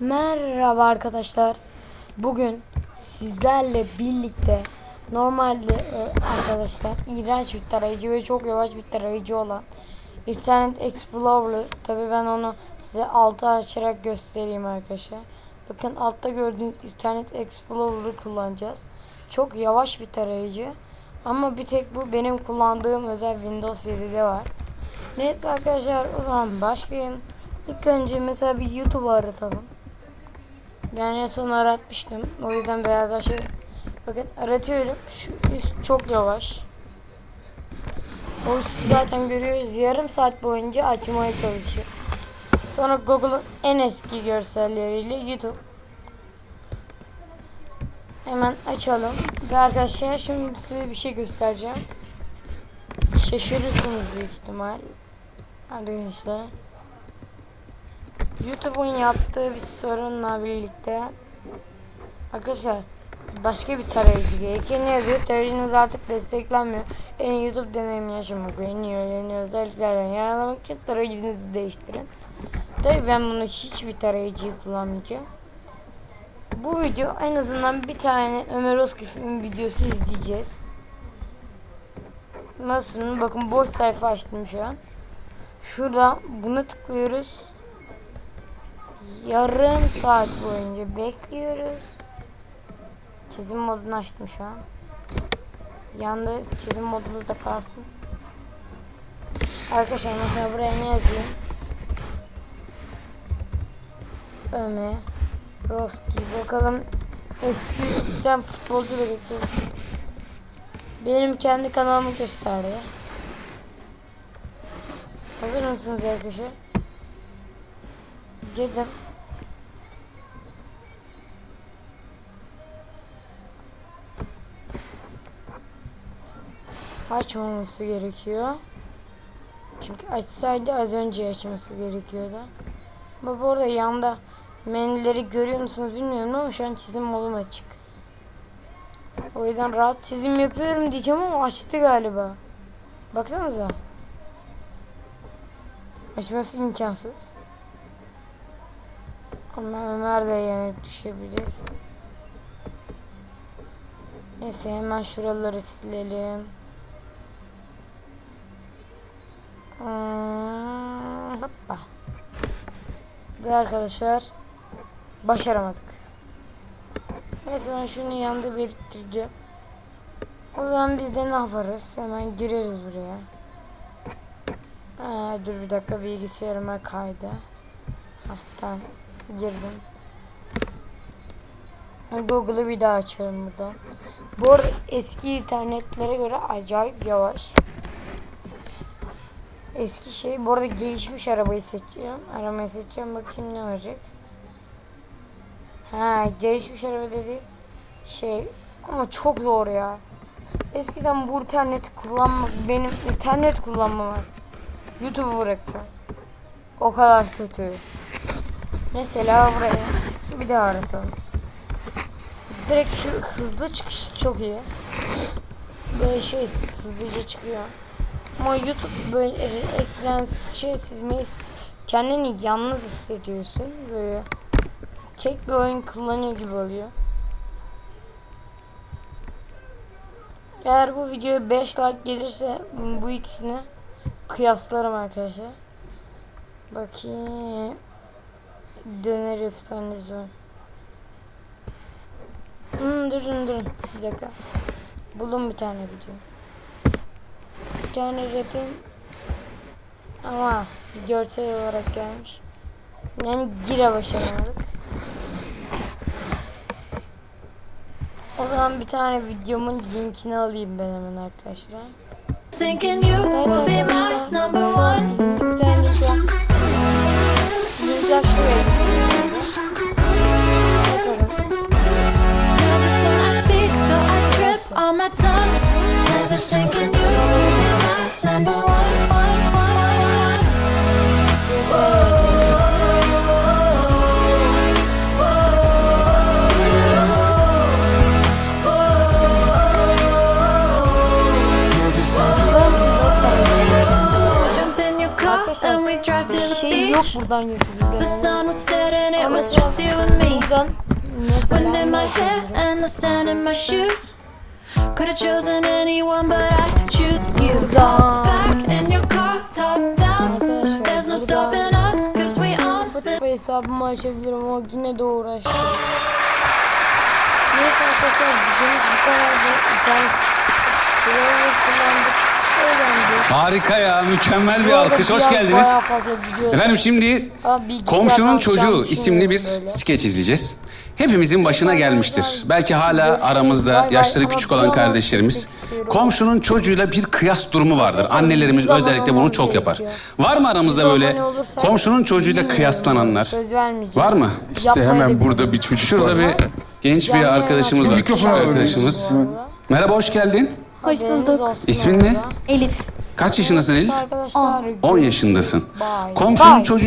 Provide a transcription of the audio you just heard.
Merhaba arkadaşlar. Bugün sizlerle birlikte normalde e, arkadaşlar iğrenç bir tarayıcı ve çok yavaş bir tarayıcı olan Internet Explorer tabi ben onu size alta açarak göstereyim arkadaşlar. Bakın altta gördüğünüz Internet Explorer'ı kullanacağız. Çok yavaş bir tarayıcı ama bir tek bu benim kullandığım özel Windows 7'de var. Neyse arkadaşlar o zaman başlayalım. İlk önce mesela bir YouTube aratalım. Ben en son aratmıştım. O yüzden biraz daha şey. Bakın aratıyorum. Şu üst çok yavaş. O üstü zaten görüyoruz. Yarım saat boyunca açmaya çalışıyor. Sonra Google'ın en eski görselleriyle YouTube. Hemen açalım. Ve arkadaşlar şimdi size bir şey göstereceğim. Şaşırırsınız büyük ihtimal. Arkadaşlar. YouTube'un yaptığı bir sorunla birlikte arkadaşlar başka bir tarayıcı gerekiyor. Ne yazıyor? Tarayıcınız artık desteklenmiyor. En YouTube deneyimi yaşamak ve en iyi öğreniyor özelliklerden yararlanmak için tarayıcınızı değiştirin. Tabii ben bunu hiçbir tarayıcıyı kullanmayacağım. Bu video en azından bir tane Ömer Özkif'in videosu izleyeceğiz. Nasıl? Bakın boş sayfa açtım şu an. Şurada bunu tıklıyoruz. Yarım saat boyunca bekliyoruz. Çizim modunu açtım şu an. Yanda çizim modumuz da kalsın. Arkadaşlar mesela buraya ne yazayım? Ömer Roski bakalım eskiden futbolcu da bekliyorum. Benim kendi kanalımı gösterdi. Hazır mısınız arkadaşlar? Girdim. Açmaması gerekiyor. Çünkü açsaydı az önce açması gerekiyordu. Bak orada yanda menüleri görüyor musunuz bilmiyorum ama şu an çizim modum açık. O yüzden rahat çizim yapıyorum diyeceğim ama açtı galiba. Baksanıza. Açması imkansız. Ama Ömer de yenip düşebilir. Neyse hemen şuraları silelim. Hmm, hoppa. Ve arkadaşlar başaramadık. Neyse ben şunu yanında biriktireceğim. O zaman biz de ne yaparız? Hemen gireriz buraya. Aa, dur bir dakika bilgisayarıma kaydı. Ah tamam girdim. Google'ı bir daha açalım burada. Bu eski internetlere göre acayip yavaş. Eski şey. Bu arada gelişmiş arabayı seçeceğim. Arabayı seçeceğim. Bakayım ne olacak. Ha gelişmiş araba dedi. Şey ama çok zor ya. Eskiden bu interneti kullanmak benim internet kullanmam YouTube'u bıraktım. O kadar kötü. Mesela buraya bir daha aratalım. Direkt şu hızlı çıkış çok iyi. Böyle şey hızlıca çıkıyor. Ama YouTube böyle ekran şey çizmeyi kendini yalnız hissediyorsun. Böyle tek bir oyun kullanıyor gibi oluyor. Eğer bu videoya 5 like gelirse bu ikisini kıyaslarım arkadaşlar. Bakayım. Döner efsanesi var. Hmm, durun durun. Bir dakika. Buldum bir tane video. Bir tane rapim ama görsel olarak gelmiş. Yani gire başaramadık. O zaman bir tane videomun linkini alayım ben hemen arkadaşlar. Thinking you will be my number one. Bir tane beach. yok buradan YouTube'da. The sun was setting, it was just you and me. Buradan Wind in my hair and the sand in my shoes. Could have chosen anyone, but I choose you. Buradan. Back in your car, top down. There's no stopping us, cause we on Spotify hesabımı açabilirim ama yine de uğraşıyorum. Neyse arkadaşlar bugün bu kadar da kullanımı kullandık. Harika ya, mükemmel bir alkış. Hoş geldiniz. Efendim şimdi Komşunun Çocuğu isimli bir skeç izleyeceğiz. Hepimizin başına gelmiştir. Belki hala aramızda yaşları küçük olan an kardeşlerimiz komşunun çocuğuyla bir kıyas durumu vardır. Annelerimiz özellikle bunu çok yapar. Var mı aramızda böyle komşunun çocuğuyla bilmiyorum. kıyaslananlar? Var mı? İşte hemen da burada bir çocuk Şurada var. bir genç bir arkadaşımız var. Arkadaşımız. Merhaba, hoş geldin. Hoş bulduk. İsmin ne? Elif. Kaç yaşındasın Elif? Arkadaşlar 10 yaşındasın. Komşunun çocuğu